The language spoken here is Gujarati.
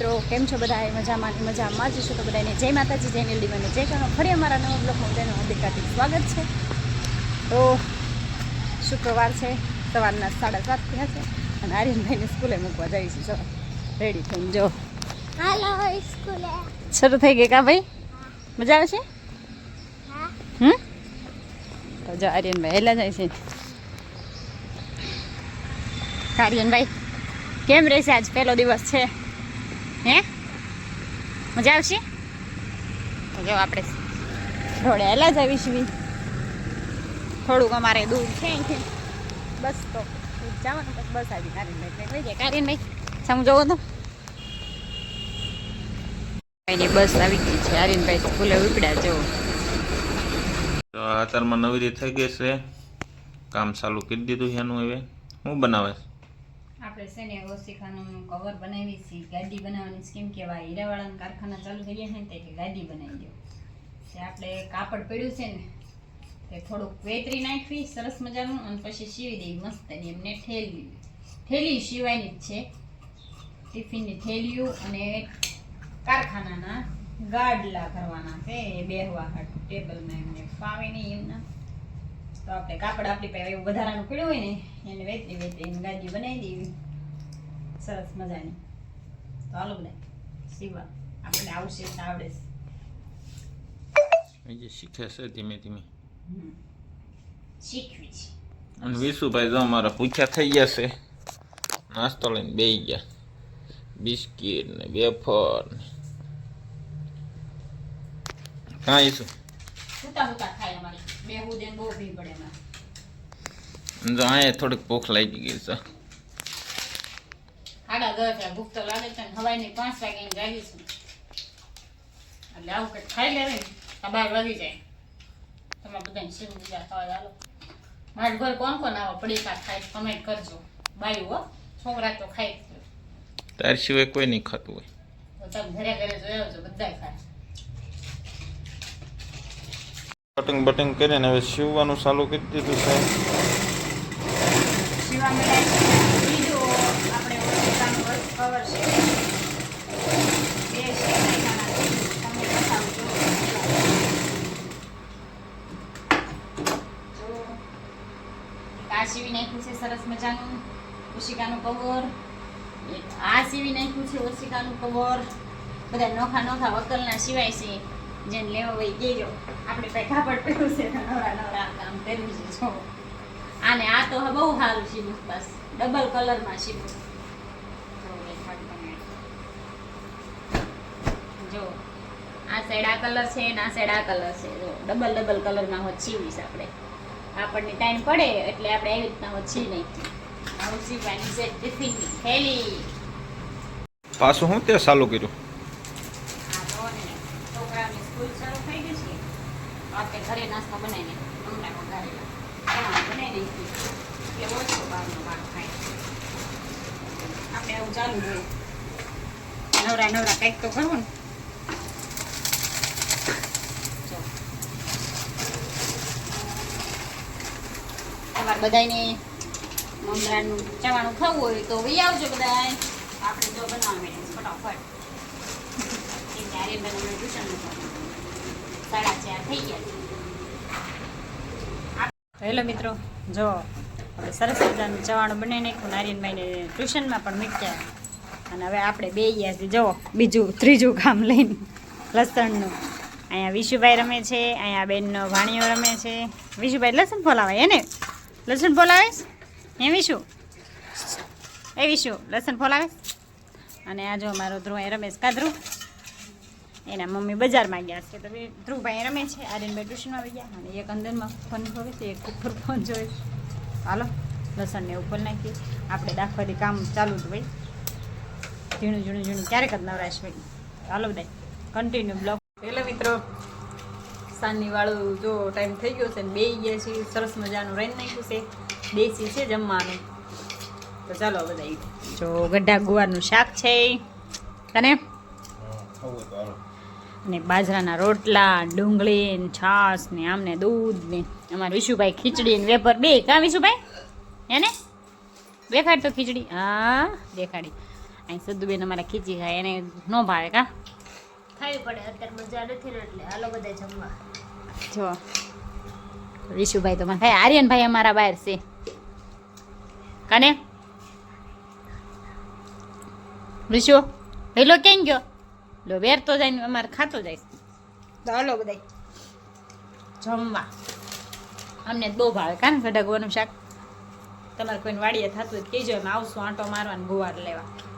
મિત્રો કેમ છો બધા? મજામાં મજામાં જ છો તો બધાને જય માતાજી જય નીલડી મને જય કરો ફરી અમારા નવો બ્લોગમાં બધાનું હાર્દિક હાર્દિક સ્વાગત છે. તો શુક્રવાર છે સવારના સાડા સાત થયા છે અને આર્યનભાઈને સ્કૂલે મૂકવા જઈશું જો રેડી થઈને જો. હાલો સ્કૂલે. શરૂ થઈ ગઈ કા ભાઈ? મજા આવે છે? હા. હમ? તો જો આર્યનભાઈ હેલા જાય છે. આર્યનભાઈ કેમ રહેશે આજ? પહેલો દિવસ છે. હે? મજા આવશે? તો જો આપણે ઢોળેલા જ આવીશું થોડુંક અમારે દૂર છે બસ તો જવાનું બસ બસ આવી આર્યનભાઈ લઈ જાય. આર્યનભાઈ સામું જોવો તો. એની બસ આવી ગઈ છે. ભાઈ સ્કૂલે ઉપડ્યા, જો. તો અત્યારમાં નવી રીત થઈ ગઈ છે. કામ ચાલુ કરી દીધું છે એનું હવે. શું બનાવે? આપણે છે ને ઓશીખાનું કવર બનાવી છીએ. ગાડી બનાવવાની સ્કીમ કહેવાય. હીરાવાળાના કારખાના ચાલુ થઈ ગયા છે ને તે ગાડી બનાવી દો. તે આપણે કાપડ પડ્યું છે ને, તે થોડુંક વેતરી નાખવી, સરસ મજાનું, અને પછી સીવી દેવી મસ્ત અને એમને ઠેલવી ઠેલી સિવાયની જ છે. ટિફિનની થેલીઓ અને કારખાનાના ગાડલા કરવાના છે. એ બેહવા હાટું ટેબલમાં એમને ફાવે નહીં એમના. તો આપણે કાપડ આપણી પાસે વધારાનું પડ્યું હોય ને, એને વેચી વેચી ગાદી બનાવી દેવી. સરસ મજાની. તો હાલો બધા સીવા આપણે આવશે આવડે છે. જે શીખે છે ધીમે ધીમે. શીખવી છે. અને વિશુભાઈ જો અમારા ભૂખ્યા થઈ ગયા છે. નાસ્તો લઈને બે ગયા. બિસ્કીટ ને વેફર ને. કાંઈ જો અહીંયા થોડીક ભૂખ લાગી ગઈ છે. સાડા દસ વાગે ભૂખ તો લાગે છે હવાઈ હવારની પાંચ વાગે જાગી છું. એટલે આવું કંઈક ખાઈ લેવે ને બાર વાગી જાય. તમે બધાને શીખ બીજા ખાવા ચાલો મારા ઘર કોણ કોણ આવો? પડીકા ખાય કમેન્ટ કરજો. બાયું હો છોકરા તો ખાય જ. તાર સિવાય કોઈ નહીં ખાતું હોય. તમે ઘરે ઘરે જોયો છો બધા ખાય. કટિંગ બટિંગ કરીને હવે સીવવાનું ચાલુ કરી દીધું સાહેબ. શિવા મેળાય છે બીજું આપણે ઓળખાનું વર્ક કવર. છે આ બધા નોખા નોખા વકલના સિવાય છે. જેને લેવા હોય આપણે કાપડ પહેર્યું છે નવરા કામ કર્યું છે આને આ તો બહુ સારું છે બસ. ડબલ કલરમાં છે જો દેખાડ તમે. જો આ સાઈડ આ કલર છે ને આ સાઈડ આ કલર છે. જો ડબલ ડબલ કલરમાં હોત છીવીશ આપણે? આપણને ટાઈમ પડે એટલે આપણે એવી રીતના હોત છી નાખીએ આવું સીવવાની છે ટિફિનની થેલી. પાછું હું તે ચાલુ કર્યું? આ જો ને સ્કૂલ ચાલુ થઈ ગઈ છે. આપણે ઘરે નાસ્તો બનાવીને વઘારેલા. બનાવી દઈશું એટલે ઓછો બહારનો ભાગ ખાય. આપણે આવું ચાલુ જોઈએ નવરા નવરા કંઈક તો કરવું ને. બધાને મમરાનું ચવાણું ખાવું હોય તો વહી આવજો બધા આપણે જો બનાવવા માંડીએ ફટાફટ. કેમ કે ટ્યુશન સાડા ચાર થઈ ગયા હેલો મિત્રો જો આપણે સરસ મજાનું ચવાણું બનાવી નાખ્યું નારિયનભાઈને ટ્યુશનમાં પણ મૂક્યા. અને હવે આપણે બે ગયા છીએ જો બીજું ત્રીજું કામ લઈને લસણનું. અહીંયા વિશુભાઈ રમે છે અહીંયા બેનનો ભાણીઓ રમે છે. વિશુભાઈ લસણ ફોલાવાય એને લસણ ફોલાવીશ? એવી શું એ વિશુ લસણ ફોલાવીશ? અને આ અમારો ધ્રુવ રમેશ કા ધ્રુવ? એના મમ્મી બજારમાં ગયા છે. તો બે ધ્રુવભાઈ રમે છે. આર્યનભાઈ ટ્યુશનમાં આવી ગયા. અને એક અંદરમાં ફોન જોવે છે. એક ઉપર ફોન જોવે હાલો, લસણને ઉપર નાખીએ. આપણે દાખવાથી કામ ચાલુ જ હોય. ઝીણું ઝીણું ઝીણું. ક્યારેક જ નવરાશ હોય. હાલો બધા કન્ટિન્યુ બ્લોક હેલો મિત્રો. સાંજની વાળું જો ટાઈમ થઈ ગયો છે ને બે ગયા છે સરસ મજાનું રહી નાખ્યું છે. દેશી છે જમવાનું. તો ચાલો બધા જો ગઢા ગુવારનું શાક છે. તને? અને બાજરાના રોટલા, ડુંગળી ને છાશ ને આમને દૂધ ને અમારા વિશુભાઈ ખીચડી ને વેપર બે કાં વિશુભાઈ? હે ને? દેખાડ તો ખીચડી. હા, દેખાડી. અહીં સદુબેન અમારા ખીચી ખાય, એને ન ભાવે કા? ખાવી પડે અત્યારે મજા નથી ને એટલે હાલો બધા જમવા. જો. વિશુભાઈ તો મને આર્યનભાઈ અમારા બહાર છે. કને? વિશુ પેલો કેમ ગયો? લો વેર તો જાય અમારે ખાતો જાય. તો હાલો બધાય. જમવા. અમને બહુ ભાવે. કાન ગઢા ગોવાનું શાક? તમારે કોઈને વાડીએ થતું કહેજો અમે આવશું આંટો મારવાનું ગુવાર લેવા.